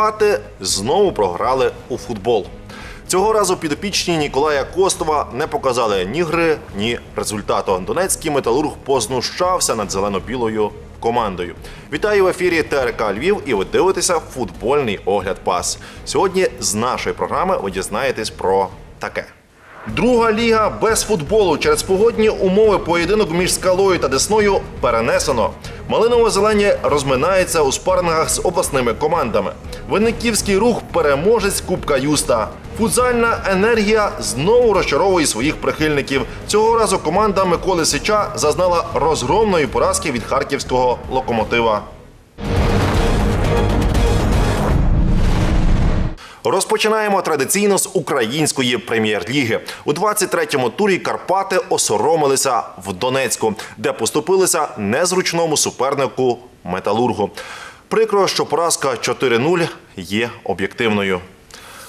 Карпати знову програли у футбол. Цього разу підопічні Ніколая Костова не показали ні гри, ні результату. Донецький металург познущався над зелено-білою командою. Вітаю в ефірі ТРК Львів і ви дивитеся футбольний огляд пас. Сьогодні з нашої програми ви дізнаєтесь про таке. Друга ліга без футболу через погодні умови поєдинок між скалою та десною перенесено. Малиново-зелені розминається у спарингах з обласними командами. Винниківський рух переможець Кубка Юста. Футзальна енергія знову розчаровує своїх прихильників. Цього разу команда Миколи Сича зазнала розгромної поразки від харківського локомотива. Розпочинаємо традиційно з української прем'єр-ліги. У 23-му турі Карпати осоромилися в Донецьку, де поступилися незручному супернику металургу. Прикро, що поразка 4-0 є об'єктивною.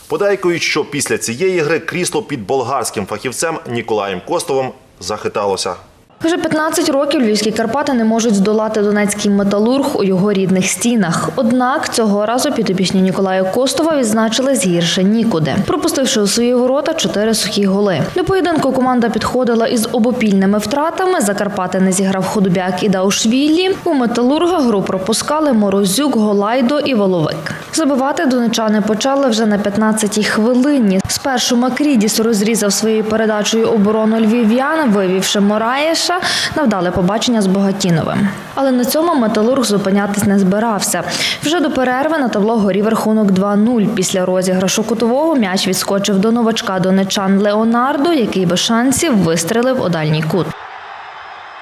Подейкують, що після цієї гри крісло під болгарським фахівцем Ніколаєм Костовим захиталося. Вже 15 років львівські Карпати не можуть здолати донецький металург у його рідних стінах. Однак цього разу підопічні Ніколая Костова відзначились гірше нікуди, пропустивши у свої ворота чотири сухі голи. До поєдинку команда підходила із обопільними втратами. За Карпати не зіграв Ходубяк і Даушвілі. У металурга гру пропускали Морозюк, Голайдо і Воловик. Забивати донечани почали вже на 15-й хвилині. Спершу Макрідіс розрізав своєю передачею оборону львів'ян, вивівши Мораєша на вдале побачення з Богатіновим. Але на цьому металург зупинятись не збирався. Вже до перерви на табло горів рахунок 2-0. Після розіграшу кутового м'яч відскочив до новачка донечан Леонардо, який без шансів вистрелив у дальній кут.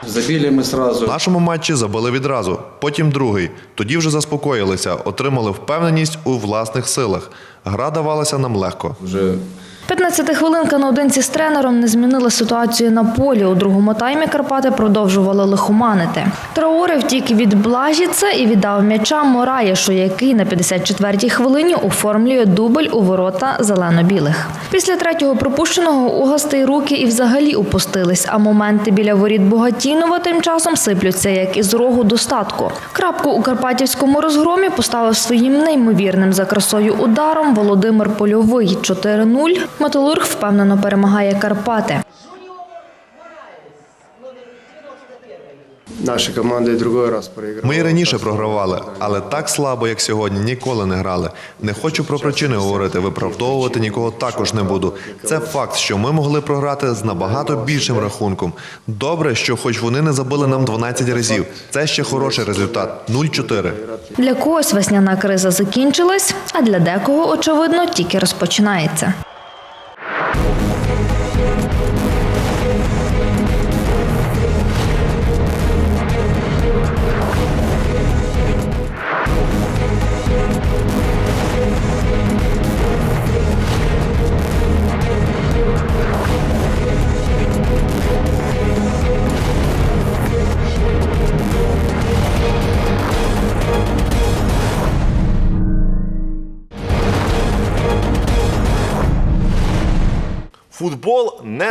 Забили мы сразу. В нашому матчі забили відразу, потім другий. Тоді вже заспокоїлися, отримали впевненість у власних силах. Гра давалася нам легко. Уже 15 хвилинка наодинці з тренером не змінила ситуацію на полі. У другому таймі Карпати продовжували лихоманити. Траоре втік від Блажіца і віддав м'яча Мораєшу, який на 54-й хвилині оформлює дубль у ворота зелено-білих. Після третього пропущеного у гостей руки і взагалі упустились, а моменти біля воріт Богатінова тим часом сиплються як із рогу достатку. Крапку у карпатівському розгромі поставив своїм неймовірним за красою ударом Володимир Польовий 4-0. Металург впевнено перемагає Карпати. Наша команда другой раз проиграла. Ми і раніше програвали, але так слабо, як сьогодні, ніколи не грали. Не хочу про причини говорити, виправдовувати нікого також не буду. Це факт, що ми могли програти з набагато більшим рахунком. Добре, що хоч вони не забили нам 12 разів. Це ще хороший результат 0-4. Для когось весняна криза закінчилась, а для декого, очевидно, тільки розпочинається.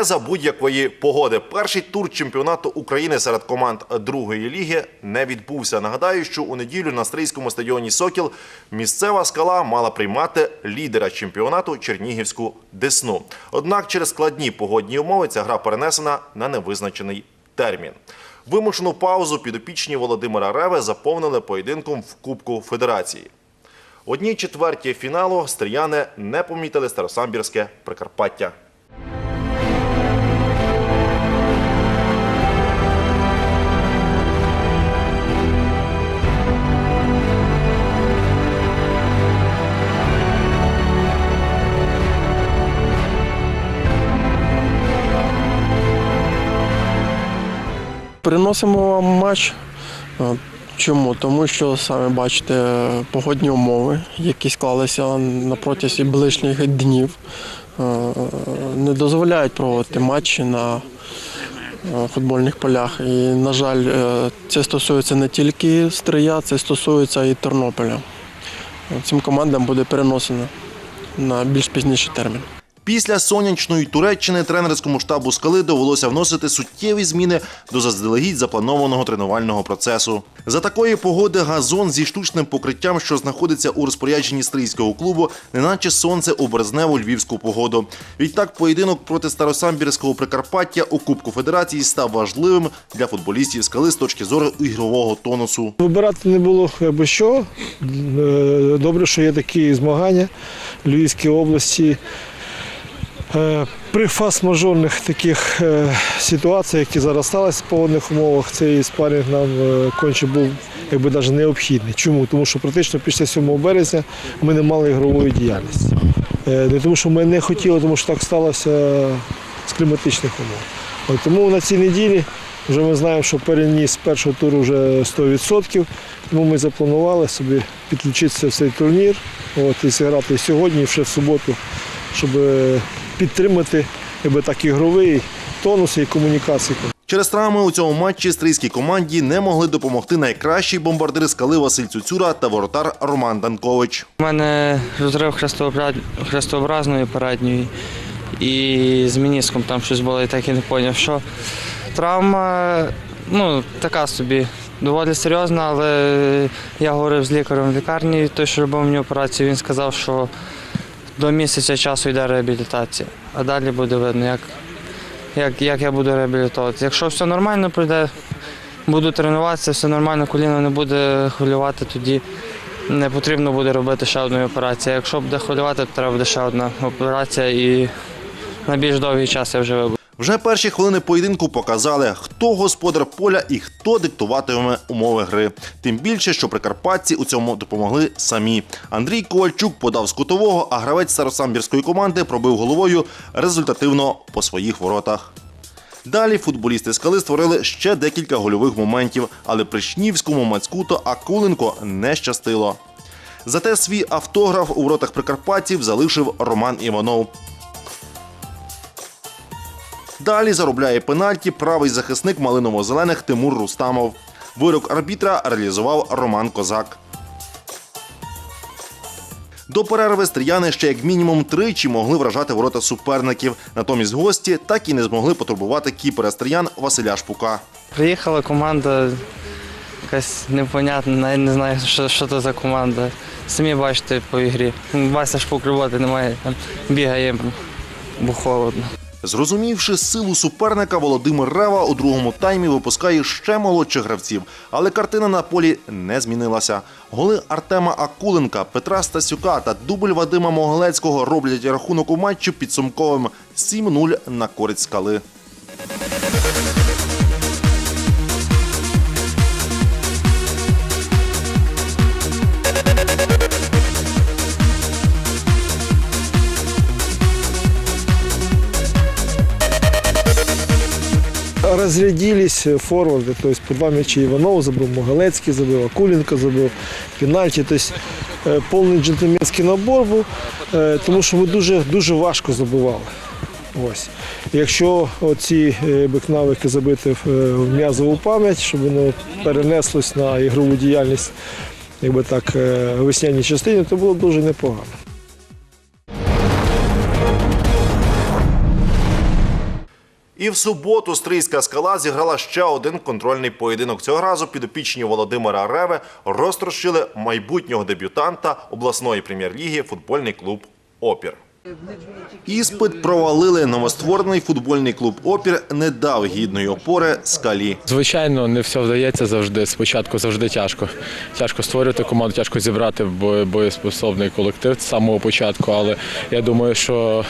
За будь-якої погоди. Перший тур чемпіонату України серед команд другої ліги не відбувся. Нагадаю, що у неділю на стрийському стадіоні Сокіл місцева скала мала приймати лідера чемпіонату Чернігівську Десну. Однак через складні погодні умови ця гра перенесена на невизначений термін. Вимушену паузу підопічні Володимира Реви заповнили поєдинком в Кубку Федерації. В одній четвертій фіналу стріяни не помітили Старосамбірське Прикарпаття. Переносимо матч. Чому? Тому що самі бачите погодні умови, які склалися на протязі ближніх днів, не дозволяють проводити матчі на футбольних полях. І, на жаль, е, це стосується не тільки Стрия, це стосується і Тернополя. Цим командам буде переносено на більш пізніший термін. Після сонячної Туреччини тренерському штабу скали довелося вносити суттєві зміни до заздалегідь запланованого тренувального процесу. За такої погоди газон зі штучним покриттям, що знаходиться у розпорядженні стрийського клубу, неначе сонце у березневу львівську погоду. Відтак, поєдинок проти старосамбірського Прикарпаття у Кубку Федерації став важливим для футболістів скали з точки зору ігрового тонусу. Вибирати не було якби що. Е, Добре, що є такі змагання в Львівській області. Е, При фас-мажорних таких е, ситуаціях, які зараз сталися в погодних умовах, цей спарінг нам е, конче був якби навіть необхідний. Чому? Тому що практично після 7 березня ми не мали ігрової діяльності. Не тому, що ми не хотіли, тому що так сталося з кліматичних умов. Тому на цій неділі вже ми знаємо, що переніс першого туру вже 100%. Тому ми запланували собі підключитися в цей турнір от, і зіграти сьогодні, і ще в суботу, щоб підтримати якби, так ігровий тонус і комунікації. Через травми у цьому матчі стрийській команді не могли допомогти найкращий бомбардир скали Василь Цюцюра та воротар Роман Данкович. У мене розрив хрестообра- хрестообразної передньої і з мініском там щось було, і так і не зрозумів, що. Травма, ну, така собі, доволі серйозна, але я говорив з лікарем в лікарні, той, що робив мені операцію, він сказав, що до місяця часу йде реабілітація, а далі буде видно, як, як, як я буду реабілітуватися. Якщо все нормально пройде, буду тренуватися, все нормально, коліно не буде хвилювати, тоді не потрібно буде робити ще одну операцію. Якщо буде хвилювати, то треба буде ще одна операція і на більш довгий час я вже вибуду. Вже перші хвилини поєдинку показали, хто господар поля і хто диктуватиме умови гри. Тим більше, що прикарпатці у цьому допомогли самі. Андрій Ковальчук подав з кутового, а гравець старосамбірської команди пробив головою результативно по своїх воротах. Далі футболісти скали створили ще декілька гольових моментів, але Пришнівському, Мацькуто, Акуленко не щастило. Зате свій автограф у воротах прикарпатців залишив Роман Іванов. Далі заробляє пенальті правий захисник малиново-зелених Тимур Рустамов. Вирок арбітра реалізував Роман Козак. До перерви стріяни ще як мінімум тричі могли вражати ворота суперників. Натомість гості так і не змогли потурбувати кіпера стріян Василя Шпука. Приїхала команда якась непонятна, навіть не знаю, що, що це за команда. Самі бачите по ігрі. Вася шпук роботи немає, там бігає, бо холодно. Зрозумівши силу суперника, Володимир Рева у другому таймі випускає ще молодших гравців, але картина на полі не змінилася. Голи Артема Акуленка, Петра Стасюка та дубль Вадима Могилецького роблять рахунок у матчі підсумковим 7-0 на користь скали. Разрядились форварди, то есть по два м'ячі Іванов забив, Могалецький забив, Акуленко забив, пенальті. Тобто е, повний джентльменський набор був, е, тому що ми дуже, дуже важко забивали. Ось. Якщо оці е, навики забити в, е, м'язову пам'ять, щоб воно перенеслось на ігрову діяльність, якби так, е, весняній частині, то було дуже непогано. І в суботу стрийська скала зіграла ще один контрольний поєдинок. Цього разу підопічні Володимира Реви розтрощили майбутнього дебютанта обласної прем'єр-ліги футбольний клуб Опір. Іспит провалили новостворений футбольний клуб Опір не дав гідної опори скалі. Звичайно, не все вдається завжди. Спочатку завжди тяжко. Тяжко створювати команду, тяжко зібрати боєспособний колектив з самого початку, але я думаю, що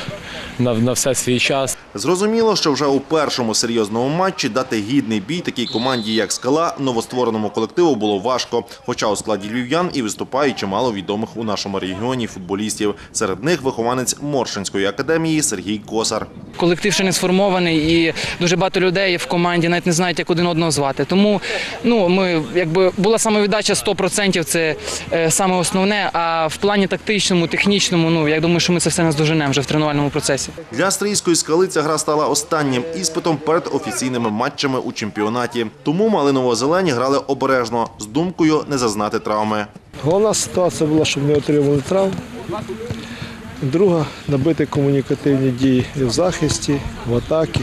на, на все свій час. Зрозуміло, що вже у першому серйозному матчі дати гідний бій такій команді, як скала, новоствореному колективу було важко. Хоча у складі львів'ян і виступає чимало відомих у нашому регіоні футболістів. Серед них вихованець Моршинської академії Сергій Косар. колектив ще не сформований, і дуже багато людей в команді навіть не знають, як один одного звати. Тому ну ми якби була самовіддача 100%, це е, саме основне. А в плані тактичному, технічному, ну я думаю, що ми це все наздоженемо вже в тренувальному процесі. Для стрийської скали ця гра стала останнім іспитом перед офіційними матчами у чемпіонаті. Тому малиново-зелені грали обережно з думкою не зазнати травми. Головна ситуація була, щоб не отримали травм. Друга набити комунікативні дії в захисті, в атакі.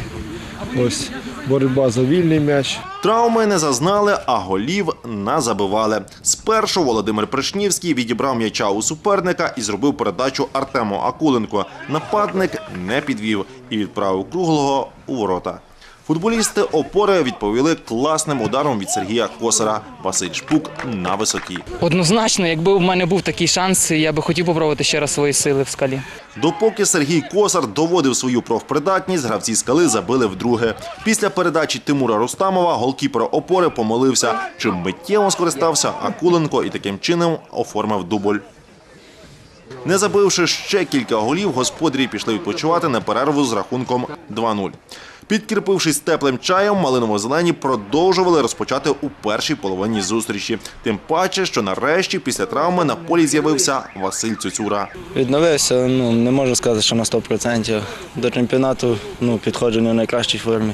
Ось боротьба за вільний м'яч. Травми не зазнали, а голів назабивали. Спершу Володимир Пришнівський відібрав м'яча у суперника і зробив передачу Артему Акуленко. Нападник не підвів і відправив круглого у ворота. Футболісти опори відповіли класним ударом від Сергія Косара. Василь Шпук на висоті. Однозначно, якби в мене був такий шанс, я би хотів попробувати ще раз свої сили в скалі. Допоки Сергій Косар доводив свою профпридатність, гравці скали забили вдруге. Після передачі Тимура Рустамова голкіпер опори помолився, чим миттєво скористався Акуленко і таким чином оформив дубль. Не забивши ще кілька голів, господарі пішли відпочивати на перерву з рахунком 2-0. Підкріпившись теплим чаєм, малиново-зелені продовжували розпочати у першій половині зустрічі. Тим паче, що нарешті після травми на полі з'явився Василь Цюцюра. Відновився, ну не можу сказати, що на 100%. До чемпіонату ну, підходжу не в найкращій формі.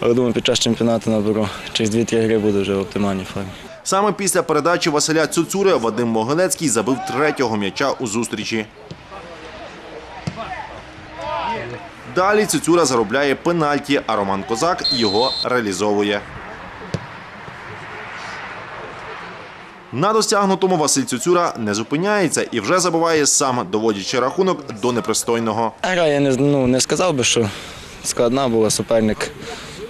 Але думаю, під час чемпіонату наберу через 2-3 гри буду вже в оптимальній формі. Саме після передачі Василя Цюцюри Вадим Могилецький забив третього м'яча у зустрічі. Далі Цюцюра заробляє пенальті, а Роман Козак його реалізовує. На досягнутому Василь Цюцюра не зупиняється і вже забиває сам, доводячи рахунок до непристойного. Гра я не, ну, не сказав би, що складна була суперник.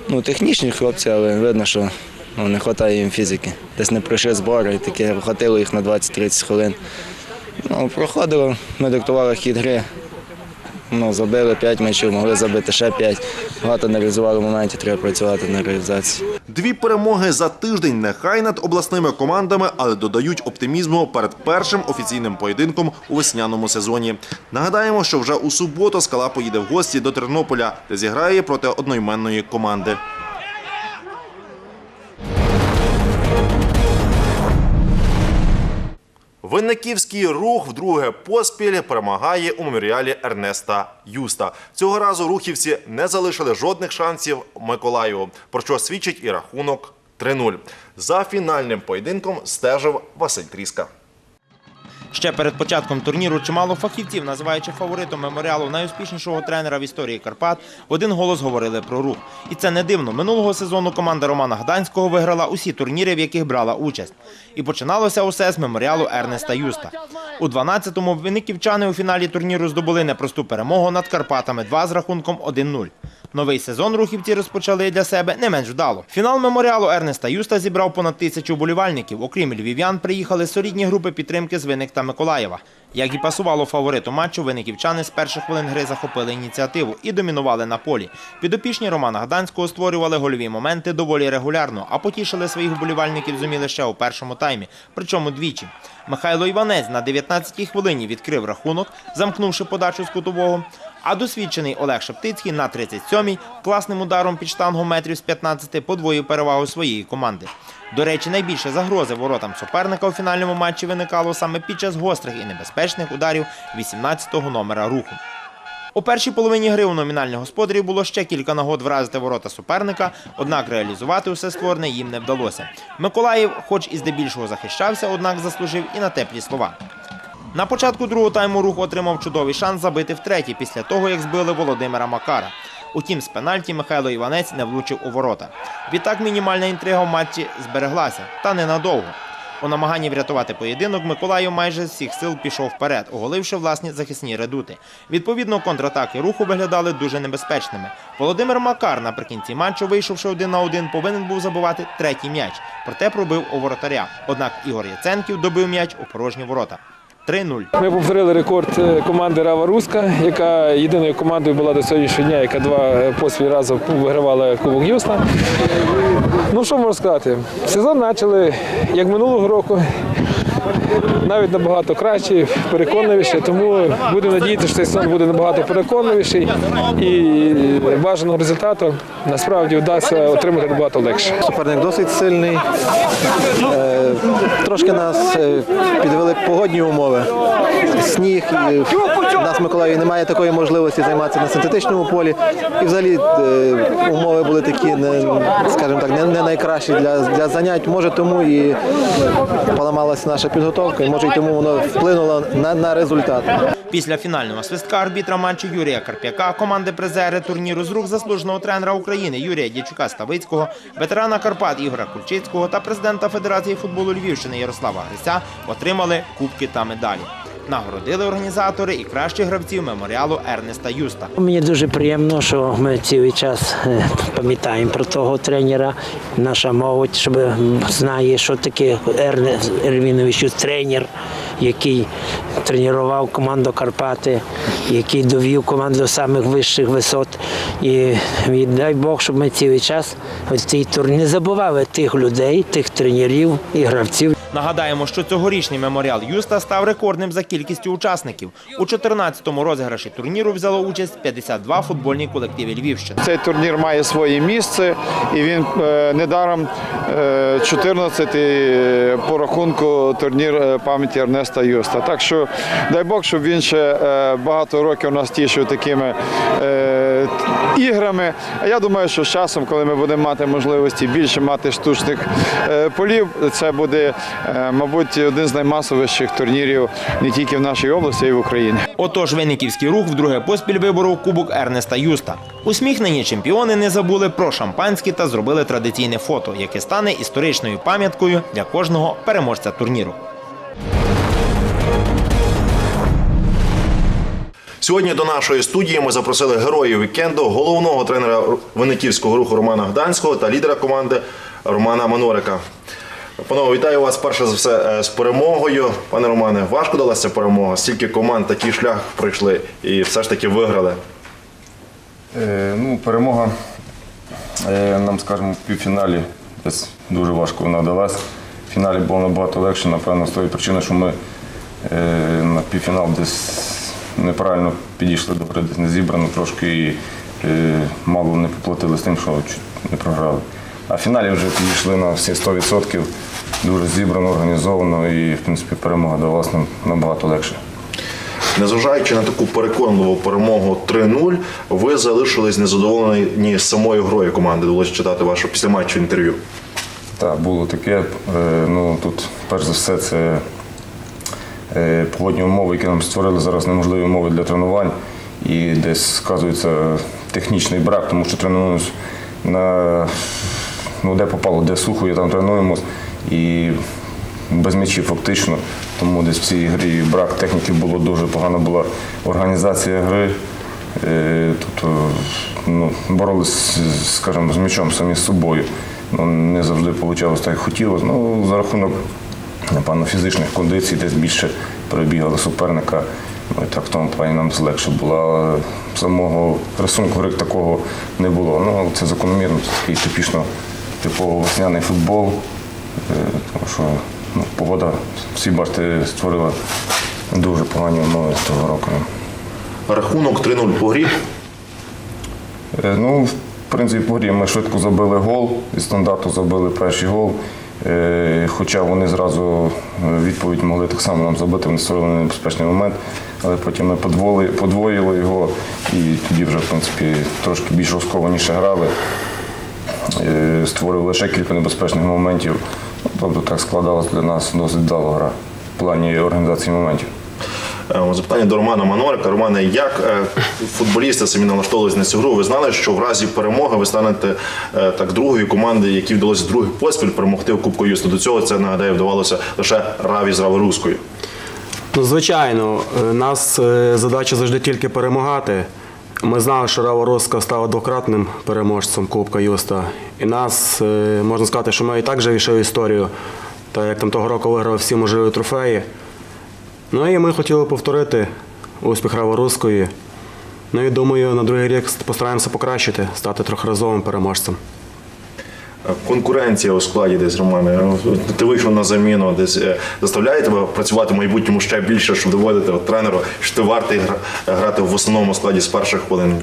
Ну, технічні хлопці, але видно, що ну, не вистачає їм фізики. Десь не пройшли збори, таке хватило їх на 20-30 хвилин. Ну, проходило, ми диктували хід гри. Ну, забили 5 м'ячів, могли забити ще 5. Багато не реалізували моментів, треба працювати на реалізації. Дві перемоги за тиждень нехай над обласними командами, але додають оптимізму перед першим офіційним поєдинком у весняному сезоні. Нагадаємо, що вже у суботу скала поїде в гості до Тернополя, де зіграє проти одноіменної команди. Винниківський рух вдруге поспіль перемагає у меморіалі Ернеста Юста. Цього разу рухівці не залишили жодних шансів Миколаєву, про що свідчить і рахунок 3-0. За фінальним поєдинком стежив Василь Тріска. Ще перед початком турніру чимало фахівців, називаючи фаворитом меморіалу найуспішнішого тренера в історії Карпат, в один голос говорили про рух. І це не дивно. Минулого сезону команда Романа Гданського виграла усі турніри, в яких брала участь. І починалося усе з меморіалу Ернеста Юста. У 12-му винниківчани у фіналі турніру здобули непросту перемогу над Карпатами 2 з рахунком 1-0. Новий сезон рухівці розпочали для себе не менш вдало. Фінал меморіалу Ернеста Юста зібрав понад тисячу болівальників. Окрім львів'ян, приїхали солідні групи підтримки з Винник та Миколаєва. Як і пасувало фавориту матчу, виниківчани з перших хвилин гри захопили ініціативу і домінували на полі. Підопічні Романа Гданського створювали гольові моменти доволі регулярно, а потішили своїх вболівальників зуміли ще у першому таймі, причому двічі. Михайло Іванець на 19-й хвилині відкрив рахунок, замкнувши подачу з кутового. А досвідчений Олег Шептицький на 37-й класним ударом під штангу метрів з 15 подвоїв перевагу своєї команди. До речі, найбільше загрози воротам суперника у фінальному матчі виникало саме під час гострих і небезпечних ударів 18-го номера руху. У першій половині гри у номінальних господарів було ще кілька нагод вразити ворота суперника, однак реалізувати усе створене їм не вдалося. Миколаїв, хоч і здебільшого захищався, однак заслужив і на теплі слова. На початку другого тайму рух отримав чудовий шанс забити втретє після того, як збили Володимира Макара. Утім, з пенальті Михайло Іванець не влучив у ворота. Відтак мінімальна інтрига в матчі збереглася, та ненадовго. У намаганні врятувати поєдинок Миколаїв майже з всіх сил пішов вперед, оголивши власні захисні редути. Відповідно, контратаки руху виглядали дуже небезпечними. Володимир Макар наприкінці матчу, вийшовши один на один, повинен був забивати третій м'яч, проте пробив у воротаря. Однак Ігор Яценків добив м'яч у порожні ворота. 3-0. Ми повторили рекорд е, команди Рава Руска, яка єдиною командою була до сьогоднішнього дня, яка два е, поспіль разу вигравала Кубок Юсна. Ну що можна сказати? Сезон почали як минулого року, навіть набагато краще, переконливіше. Тому будемо надіятися, що цей сезон буде набагато переконливіший і бажаного результату насправді вдасться отримати набагато легше. Суперник досить сильний. Е, Трошки нас е, підвели погодні умови. Сніг, в нас в Миколаєві немає такої можливості займатися на синтетичному полі. І взагалі е, умови були такі, не, скажімо так, не найкращі для, для занять. Може тому і поламалася наша підготовка, може й тому воно вплинуло на, на результат. Після фінального свистка арбітра матчу Юрія Карп'яка команди призери турніру з рук заслуженого тренера України Юрія Дячука Ставицького, ветерана Карпат Ігора Кульчицького та президента Федерації футболу Львівщини Ярослава Гриця отримали кубки та медалі. Нагородили організатори і кращих гравців меморіалу Ернеста Юста. Мені дуже приємно, що ми цілий час е, пам'ятаємо про того тренера. Наша молодь, щоб знає, що таке Ернест Ервінович Юст, тренер, який тренував команду Карпати, який довів команду до самих вищих висот. І, дай Бог, щоб ми цілий час ось цей тур не забували тих людей, тих тренерів і гравців. Нагадаємо, що цьогорічний меморіал Юста став рекордним за кількістю учасників. У 14-му розіграші турніру взяло участь 52 футбольні колективи Львівщини. Цей турнір має своє місце, і він е, недаром е, 14-й по рахунку турнір е, пам'яті Ернеста Юста. Так що дай Бог, щоб він ще е, багато років нас тішив такими е, іграми. А я думаю, що з часом, коли ми будемо мати можливості більше мати штучних е, полів, це буде, е, мабуть, один з наймасовіших турнірів не тільки в нашій області, а й в Україні. Отож, Винниківський рух вдруге поспіль виборов кубок Ернеста Юста. Усміхнені чемпіони не забули про шампанське та зробили традиційне фото, яке стане історичною пам'яткою для кожного переможця турніру. Сьогодні до нашої студії ми запросили героїв вікенду, головного тренера Винниківського руху Романа Гданського та лідера команди Романа Манорика. Панове, вітаю вас перше за все е, з перемогою. Пане Романе, важко далася перемога. Стільки команд такий шлях пройшли і все ж таки виграли. Е, ну, перемога, е, нам скажімо, в півфіналі десь дуже важко вона далась. В фіналі було набагато легше, напевно, з тої причини, що ми е, на півфінал десь неправильно підійшли до гри, не зібрано трошки і е, мало не поплатили з тим, що чуть не програли. А в фіналі вже підійшли на всі 100%, дуже зібрано, організовано і, в принципі, перемога далась нам набагато легше. Незважаючи на таку переконливу перемогу 3-0, ви залишились незадоволені самою грою команди. Довелося читати ваше післяматчу інтерв'ю. Так, було таке. Е, Ну, тут, перш за все, це погодні умови, які нам створили зараз неможливі умови для тренувань. І десь сказується технічний брак, тому що тренуємось на ну, де попало, де сухо, і там тренуємось. І без м'ячів фактично. Тому десь в цій грі брак техніки було дуже погана була організація гри. Е, Тобто ну, боролись, скажімо, з м'ячом самі з собою. Ну, не завжди вийшло так, як хотілося. Ну, за рахунок, напевно, фізичних кондицій десь більше перебігали суперника. Ну, і так в тому плані нам легше було. Але самого рисунку гри такого не було. Ну, але це закономірно, це такий типічно типово весняний футбол. Е, Тому що ну, погода, всі бачите, створила дуже погані умови з того року. Рахунок 3-0 по грі. Е, Ну, в принципі, по грі ми швидко забили гол, зі стандарту забили перший гол. Е, Хоча вони зразу е, відповідь могли так само нам забити, вони створили небезпечний момент, але потім ми подвоїли, його і тоді вже, в принципі, трошки більш розкованіше грали. Е, Створили лише кілька небезпечних моментів. Ну, Тобто так складалася для нас досить вдала гра в плані організації моментів. Е, Запитання до Романа Манорика. Романе, як е, футболісти самі налаштовувалися на цю гру? Ви знали, що в разі перемоги ви станете е, так другою командою, якій вдалося другий поспіль перемогти в Кубку Юсту. До цього це нагадаю вдавалося лише Раві з Раворуською. Ну, звичайно, нас задача завжди тільки перемагати. Ми знали, що Рава Роска стала двократним переможцем Кубка Юста. І нас, можна сказати, що ми і так вже війшли в історію, так як там того року виграли всі можливі трофеї. Ну і ми хотіли повторити успіх Рава Руської. Ну і думаю, на другий рік постараємося покращити, стати трьохразовим переможцем. Е, Конкуренція у складі десь, Романе. Ти вийшов на заміну, десь е, заставляє тебе працювати в майбутньому ще більше, щоб доводити тренеру, що ти вартий грати в основному складі з перших хвилин.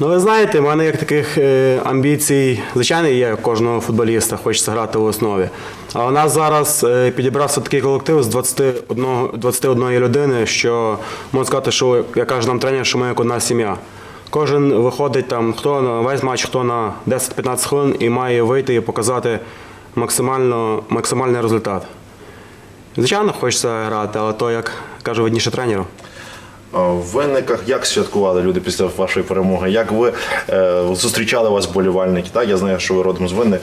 Ну, ви знаєте, в мене як таких е, амбіцій, звичайно, є кожного футболіста, хочеться грати в основі. А у нас зараз е, підібрався такий колектив з 21, 21 людини, що можна сказати, що як каже нам тренер, що ми як одна сім'я. Кожен виходить там, хто на весь матч, хто на 10-15 хвилин і має вийти і показати максимально, максимальний результат. Звичайно, хочеться грати, але то, як каже видніше тренеру. А В Винниках як святкували люди після вашої перемоги? Як ви е, зустрічали вас болівальники? Так, я знаю, що ви родом з Винник.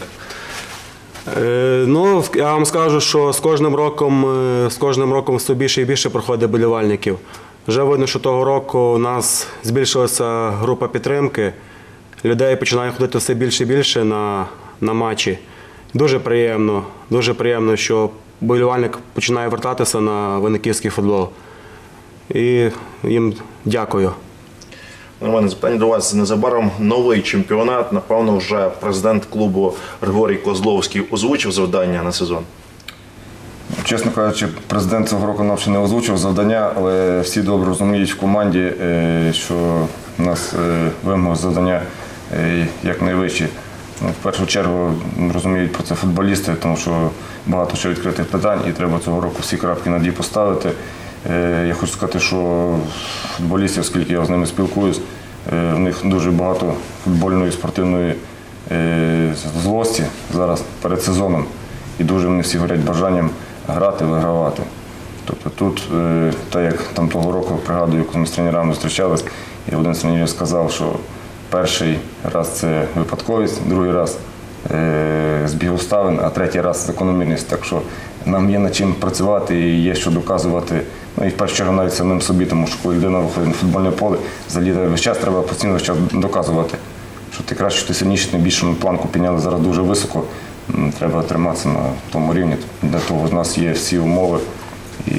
Е, Ну, я вам скажу, що з кожним роком, е, з кожним роком все більше і більше проходить болівальників. Вже видно, що того року у нас збільшилася група підтримки. Людей починає ходити все більше і більше на, на матчі. Дуже приємно, дуже приємно, що болівальник починає вертатися на винниківський футбол. І їм дякую. Романе, запитання до вас незабаром новий чемпіонат. Напевно, вже президент клубу Григорій Козловський озвучив завдання на сезон. Чесно кажучи, президент цього року нам ще не озвучив завдання, але всі добре розуміють в команді, е, що у нас е, вимоги завдання е, якнайвищі. Ну, В першу чергу розуміють про це футболісти, тому що багато ще відкритих питань і треба цього року всі крапки на «і» поставити. Е, Я хочу сказати, що футболістів, оскільки я з ними спілкуюсь, е, в них дуже багато футбольної спортивної е, злості зараз перед сезоном. І дуже вони всі горять бажанням грати, вигравати. Тобто тут, так як там того року, пригадую, коли ми з тренерами зустрічались, і один з тренерів сказав, що перший раз це випадковість, другий раз збіг обставин, а третій раз закономірність. Так що нам є над чим працювати і є що доказувати. Ну і в першу чергу навіть самим собі, тому що коли людина виходить на футбольне поле, взагалі весь час треба постійно весь час доказувати, що ти краще, що ти сильніший, тим більше ми планку підняли зараз дуже високо. Треба триматися на тому рівні. Для того в нас є всі умови і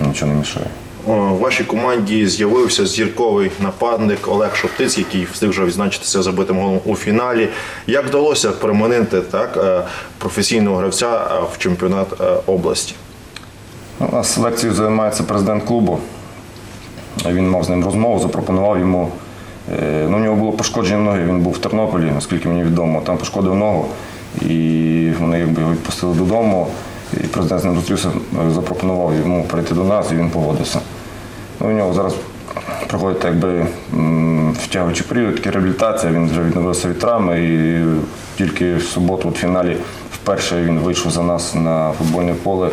нічого не мішає. О, В вашій команді з'явився зірковий нападник Олег Шоптиць, який встиг вже відзначитися забитим голом у фіналі. Як вдалося переманити так е, професійного гравця е, в чемпіонат е, області? У нас селекцією займається президент клубу. Він мав з ним розмову, запропонував йому. е, Ну, у нього було пошкодження ноги, він був в Тернополі, наскільки мені відомо. Там пошкодив ногу, і вони якби його відпустили додому. І президент з ним зустрівся, е, запропонував йому прийти до нас, і він погодився. Ну, у нього зараз проходить якби втягуючий період, така реабілітація, він вже відновився від травми і тільки в суботу в фіналі вперше він вийшов за нас на футбольне поле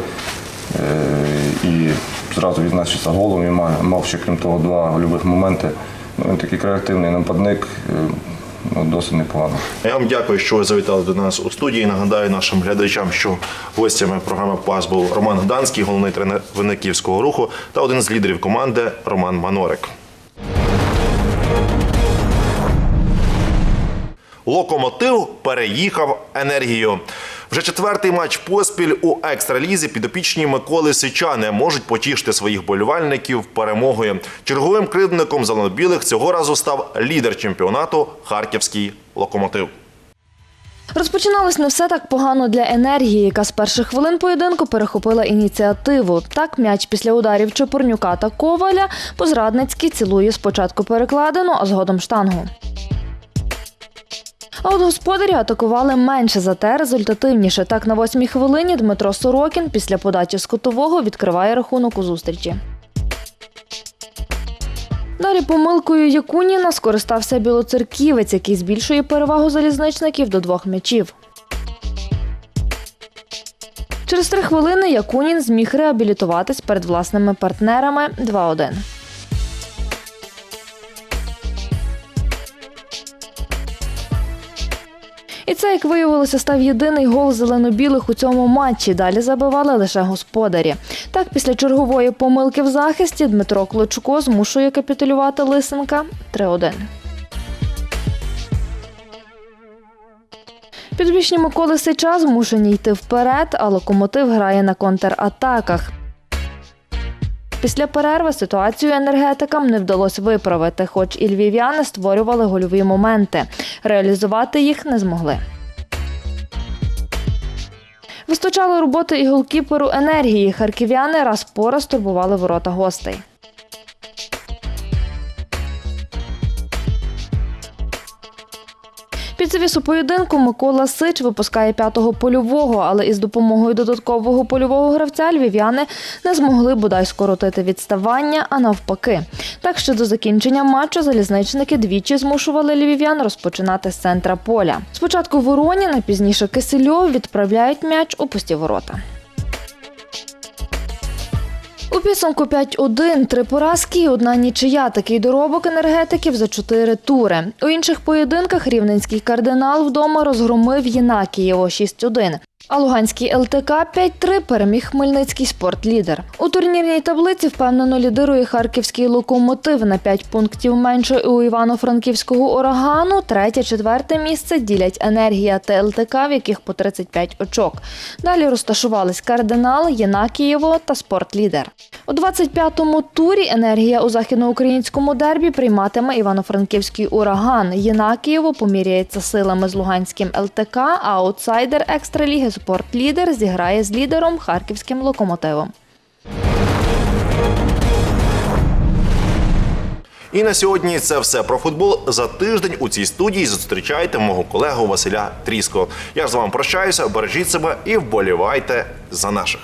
і зразу відзначився голом і мав, ще крім того два гольових моменти. Ну, він такий креативний нападник, е, ну, досить непогано. Я вам дякую, що ви завітали до нас у студії. Нагадаю нашим глядачам, що гостями програми ПАС був Роман Гданський, головний тренер винниківського руху, та один з лідерів команди Роман Манорик. Локомотив переїхав енергію. Вже четвертий матч поспіль у екстралізі підопічні Миколи Сичани можуть потішити своїх болівальників перемогою. Черговим кривдником зеленобілих цього разу став лідер чемпіонату Харківський локомотив. Розпочиналось не все так погано для енергії, яка з перших хвилин поєдинку перехопила ініціативу. Так м'яч після ударів Чепурнюка та Коваля по-зрадницьки цілує спочатку перекладину, а згодом штангу. А от господарі атакували менше, зате результативніше. Так на восьмій хвилині Дмитро Сорокін після подачі з кутового відкриває рахунок у зустрічі. Далі помилкою Якуніна скористався білоцерківець, який збільшує перевагу залізничників до двох м'ячів. Через три хвилини Якунін зміг реабілітуватись перед власними партнерами 2-1. І це, як виявилося, став єдиний гол зелено-білих у цьому матчі. Далі забивали лише господарі. Так, після чергової помилки в захисті Дмитро Клочко змушує капітулювати Лисенка 3-1. Підвічні Миколи Сича змушені йти вперед, а локомотив грає на контратаках. Після перерви ситуацію енергетикам не вдалося виправити, хоч і львів'яни створювали гольові моменти. Реалізувати їх не змогли. Вистачало роботи і голкіперу енергії. Харків'яни раз по раз турбували ворота гостей. Завісу поєдинку Микола Сич випускає п'ятого польового, але із допомогою додаткового польового гравця львів'яни не змогли бодай скоротити відставання, а навпаки. Так що до закінчення матчу залізничники двічі змушували львів'ян розпочинати з центра поля. Спочатку Воронін, а пізніше Кисельов відправляють м'яч у пусті ворота. У підсумку 5-1, три поразки і одна нічия. Такий доробок енергетиків за чотири тури. У інших поєдинках рівненський кардинал вдома розгромив Єнакієво 6-1. А Луганський ЛТК 5-3 переміг Хмельницький спортлідер. У турнірній таблиці впевнено лідирує харківський локомотив на 5 пунктів менше у Івано-Франківського урагану. Третє, четверте місце ділять енергія та ЛТК, в яких по 35 очок. Далі розташувались кардинал, Єнакієво та спортлідер. У 25-му турі енергія у західноукраїнському дербі прийматиме Івано-Франківський ураган. Єнакієво поміряється силами з Луганським ЛТК, а аутсайдер екстраліги спортлідер зіграє з лідером харківським локомотивом. І на сьогодні це все про футбол. За тиждень у цій студії зустрічайте мого колегу Василя Тріско. Я ж з вами прощаюся, бережіть себе і вболівайте за наших.